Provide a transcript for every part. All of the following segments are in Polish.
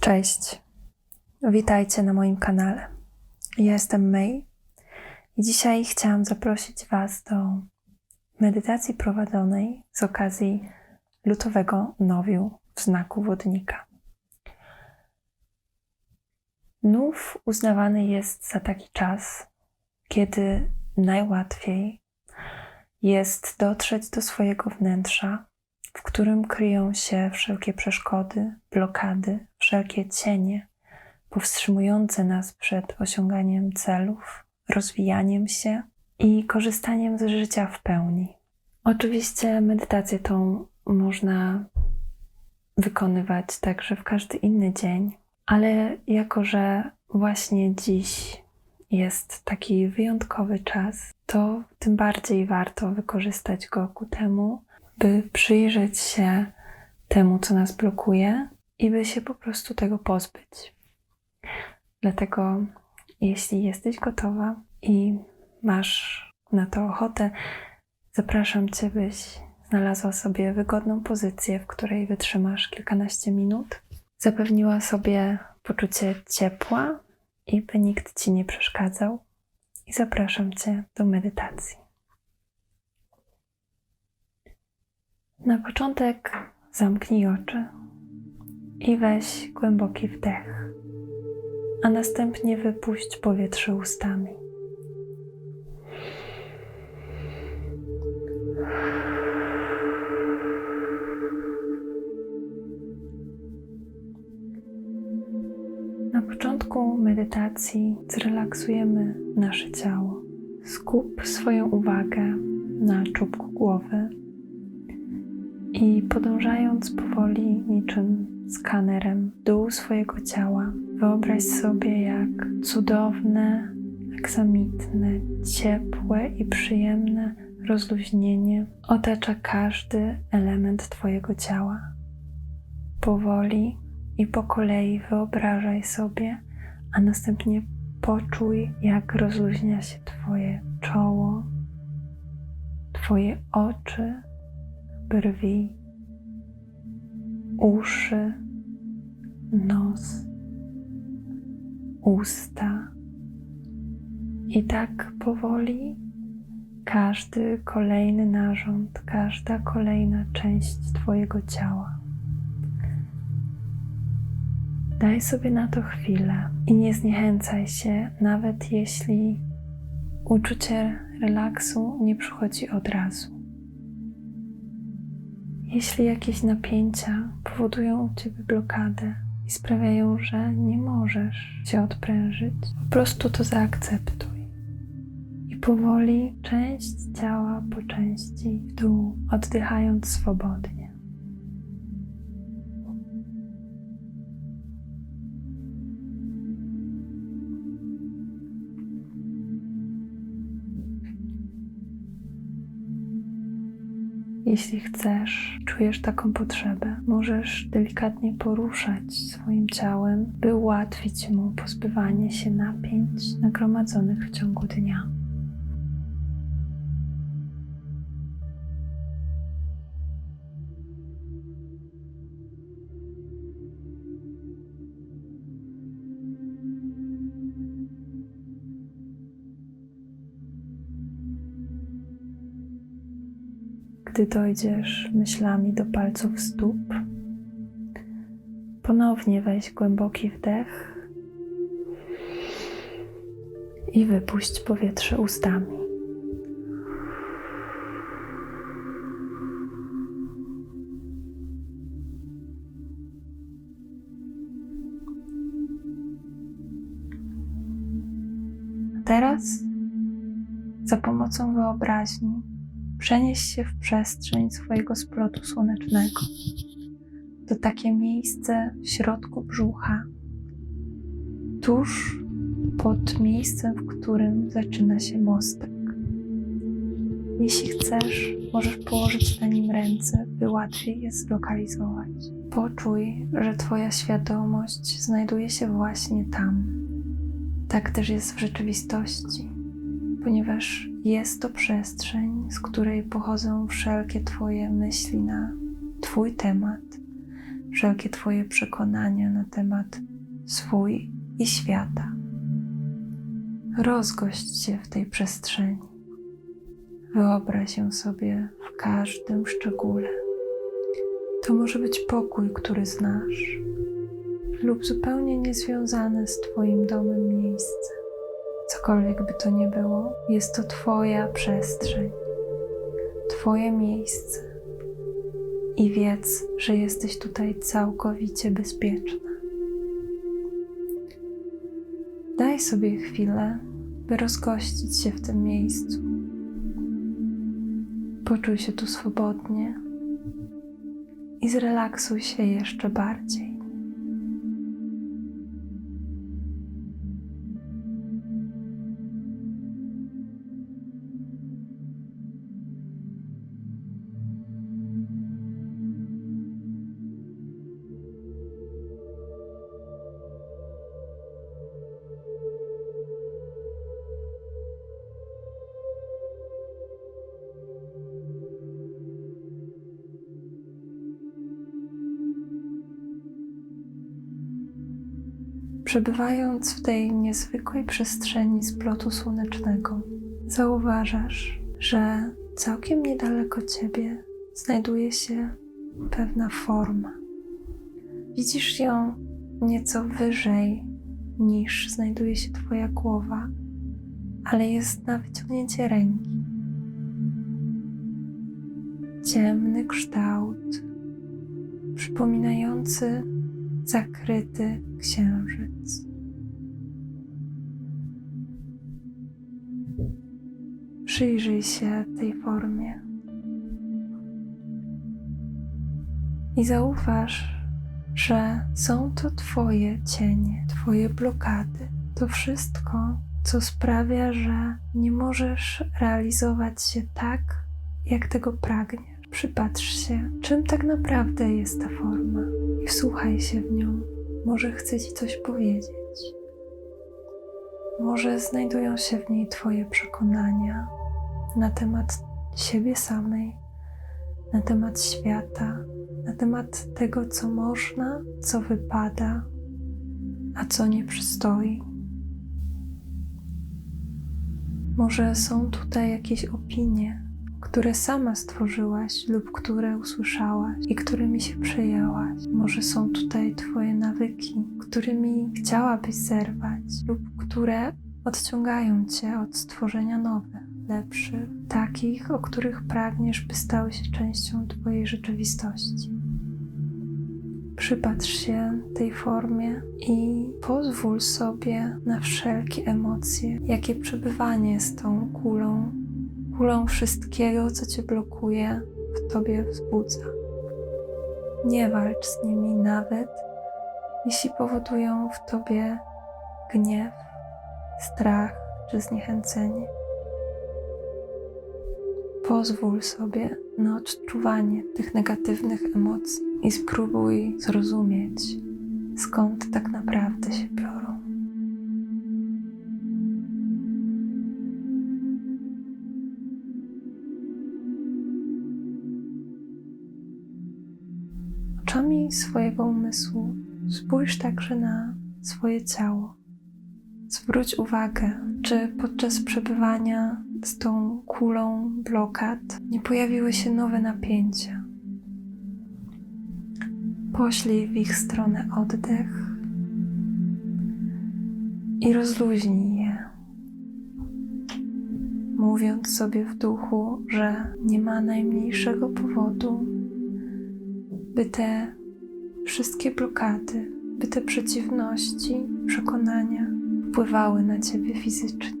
Cześć. Witajcie na moim kanale. Jestem May i dzisiaj chciałam zaprosić Was do medytacji prowadzonej z okazji lutowego nowiu w znaku wodnika. Nów uznawany jest za taki czas, kiedy najłatwiej jest dotrzeć do swojego wnętrza, w którym kryją się wszelkie przeszkody, blokady, wszelkie cienie powstrzymujące nas przed osiąganiem celów, rozwijaniem się i korzystaniem z życia w pełni. Oczywiście medytację tą można wykonywać także w każdy inny dzień, ale jako że właśnie dziś jest taki wyjątkowy czas, to tym bardziej warto wykorzystać go ku temu, by przyjrzeć się temu, co nas blokuje i by się po prostu tego pozbyć. Dlatego, jeśli jesteś gotowa i masz na to ochotę, zapraszam Cię, byś znalazła sobie wygodną pozycję, w której wytrzymasz kilkanaście minut. Zapewniła sobie poczucie ciepła i by nikt Ci nie przeszkadzał. I zapraszam Cię do medytacji. Na początek zamknij oczy i weź głęboki wdech, a następnie wypuść powietrze ustami. Na początku medytacji zrelaksujemy nasze ciało. Skup swoją uwagę na czubku głowy i podążając powoli niczym skanerem w dół swojego ciała, wyobraź sobie, jak cudowne, aksamitne, ciepłe i przyjemne rozluźnienie otacza każdy element Twojego ciała. Powoli i po kolei wyobrażaj sobie, a następnie poczuj, jak rozluźnia się Twoje czoło, Twoje oczy, brwi, uszy, nos, usta. I tak powoli każdy kolejny narząd, każda kolejna część Twojego ciała. Daj sobie na to chwilę i nie zniechęcaj się, nawet jeśli uczucie relaksu nie przychodzi od razu. Jeśli jakieś napięcia powodują u ciebie blokadę i sprawiają, że nie możesz się odprężyć, po prostu to zaakceptuj. I powoli, część ciała po części w dół, oddychając swobodnie. Jeśli chcesz, czujesz taką potrzebę, możesz delikatnie poruszać swoim ciałem, by ułatwić mu pozbywanie się napięć nagromadzonych w ciągu dnia. Gdy dojdziesz myślami do palców stóp, ponownie weź głęboki wdech i wypuść powietrze ustami. Teraz za pomocą wyobraźni przenieś się w przestrzeń swojego splotu słonecznego. To takie miejsce w środku brzucha, tuż pod miejscem, w którym zaczyna się mostek. Jeśli chcesz, możesz położyć na nim ręce, by łatwiej je zlokalizować. Poczuj, że Twoja świadomość znajduje się właśnie tam. Tak też jest w rzeczywistości, ponieważ jest to przestrzeń, z której pochodzą wszelkie Twoje myśli na Twój temat, wszelkie Twoje przekonania na temat swój i świata. Rozgość się w tej przestrzeni. Wyobraź ją sobie w każdym szczególe. To może być pokój, który znasz, lub zupełnie niezwiązane z Twoim domem miejsce. Cokolwiek by to nie było, jest to Twoja przestrzeń, Twoje miejsce. I wiedz, że jesteś tutaj całkowicie bezpieczna. Daj sobie chwilę, by rozgościć się w tym miejscu. Poczuj się tu swobodnie i zrelaksuj się jeszcze bardziej. Przebywając w tej niezwykłej przestrzeni splotu słonecznego, zauważasz, że całkiem niedaleko ciebie znajduje się pewna forma. Widzisz ją nieco wyżej niż znajduje się Twoja głowa, ale jest na wyciągnięcie ręki. Ciemny kształt, przypominający zakryty księżyc. Przyjrzyj się tej formie i zauważ, że są to Twoje cienie, Twoje blokady. To wszystko, co sprawia, że nie możesz realizować się tak, jak tego pragniesz. Przypatrz się, czym tak naprawdę jest ta forma i wsłuchaj się w nią. Może chce Ci coś powiedzieć. Może znajdują się w niej Twoje przekonania na temat siebie samej, na temat świata, na temat tego, co można, co wypada, a co nie przystoi. Może są tutaj jakieś opinie, które sama stworzyłaś lub które usłyszałaś i którymi się przejęłaś. Może są tutaj Twoje nawyki, którymi chciałabyś zerwać lub które odciągają Cię od stworzenia nowych, lepszych, takich, o których pragniesz, by stały się częścią Twojej rzeczywistości. Przypatrz się tej formie i pozwól sobie na wszelkie emocje, jakie przebywanie z tą kulą kulą wszystkiego, co cię blokuje, w tobie wzbudza. Nie walcz z nimi nawet, jeśli powodują w tobie gniew, strach czy zniechęcenie. Pozwól sobie na odczuwanie tych negatywnych emocji i spróbuj zrozumieć, skąd tak naprawdę się biorą. Swojego umysłu spójrz także na swoje ciało. Zwróć uwagę, czy podczas przebywania z tą kulą blokad nie pojawiły się nowe napięcia. Poślij w ich stronę oddech i rozluźnij je, mówiąc sobie w duchu, że nie ma najmniejszego powodu, by te wszystkie blokady, by te przeciwności, przekonania wpływały na ciebie fizycznie.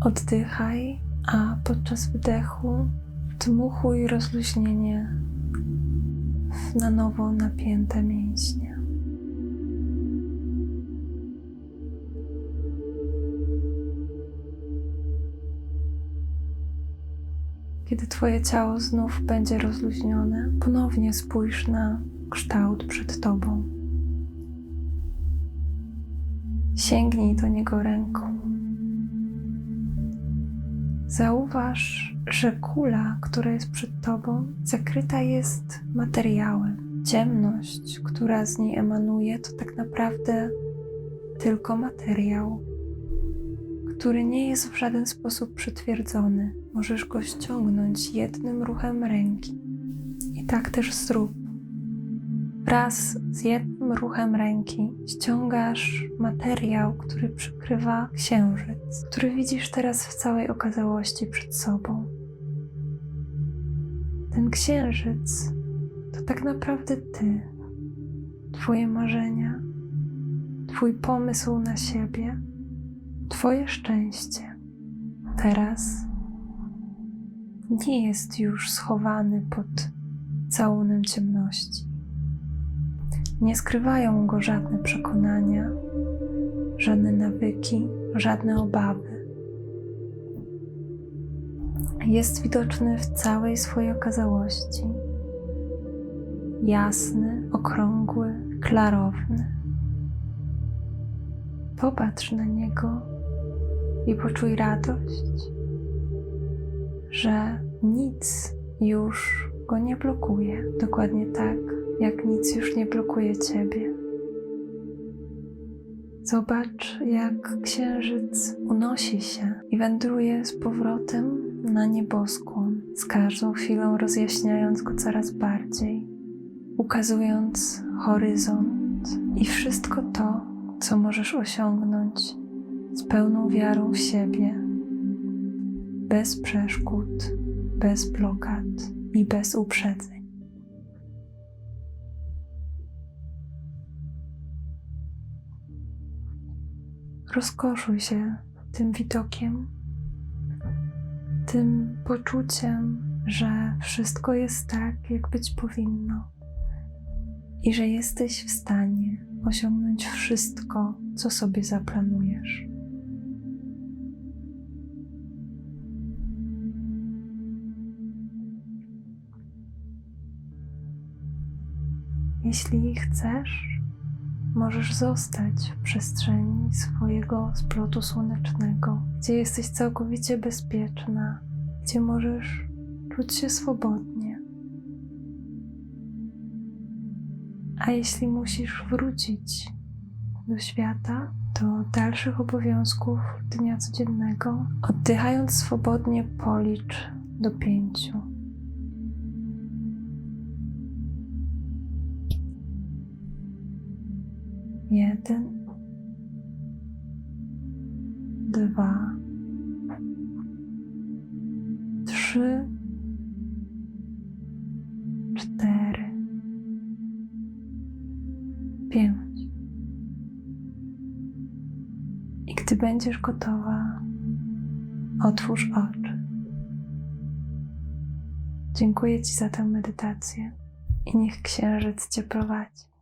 Oddychaj, a podczas wdechu dmuchuj rozluźnienie w na nowo napięte mięśnie. Kiedy Twoje ciało znów będzie rozluźnione, ponownie spójrz na kształt przed Tobą. Sięgnij do niego ręką. Zauważ, że kula, która jest przed tobą, zakryta jest materiałem. Ciemność, która z niej emanuje, to tak naprawdę tylko materiał, który nie jest w żaden sposób przytwierdzony. Możesz go ściągnąć jednym ruchem ręki. I tak też zrób. Wraz z jednym ruchem ręki ściągasz materiał, który przykrywa księżyc, który widzisz teraz w całej okazałości przed sobą. Ten księżyc to tak naprawdę ty, twoje marzenia, twój pomysł na siebie, twoje szczęście. Teraz nie jest już schowany pod całunem ciemności. Nie skrywają go żadne przekonania, żadne nawyki, żadne obawy. Jest widoczny w całej swojej okazałości. Jasny, okrągły, klarowny. Popatrz na niego i poczuj radość, że nic już go nie blokuje. Dokładnie tak, jak nic już nie blokuje ciebie. Zobacz, jak księżyc unosi się i wędruje z powrotem na nieboskłon, z każdą chwilą rozjaśniając go coraz bardziej, ukazując horyzont i wszystko to, co możesz osiągnąć z pełną wiarą w siebie, bez przeszkód, bez blokad i bez uprzedzeń. Rozkoszuj się tym widokiem, tym poczuciem, że wszystko jest tak, jak być powinno i że jesteś w stanie osiągnąć wszystko, co sobie zaplanujesz. Jeśli chcesz, możesz zostać w przestrzeni swojego splotu słonecznego, gdzie jesteś całkowicie bezpieczna, gdzie możesz czuć się swobodnie. A jeśli musisz wrócić do świata, do dalszych obowiązków dnia codziennego, oddychając swobodnie, policz do pięciu. Jeden, dwa, trzy, cztery, pięć. I gdy będziesz gotowa, otwórz oczy. Dziękuję Ci za tę medytację i niech księżyc Cię prowadzi.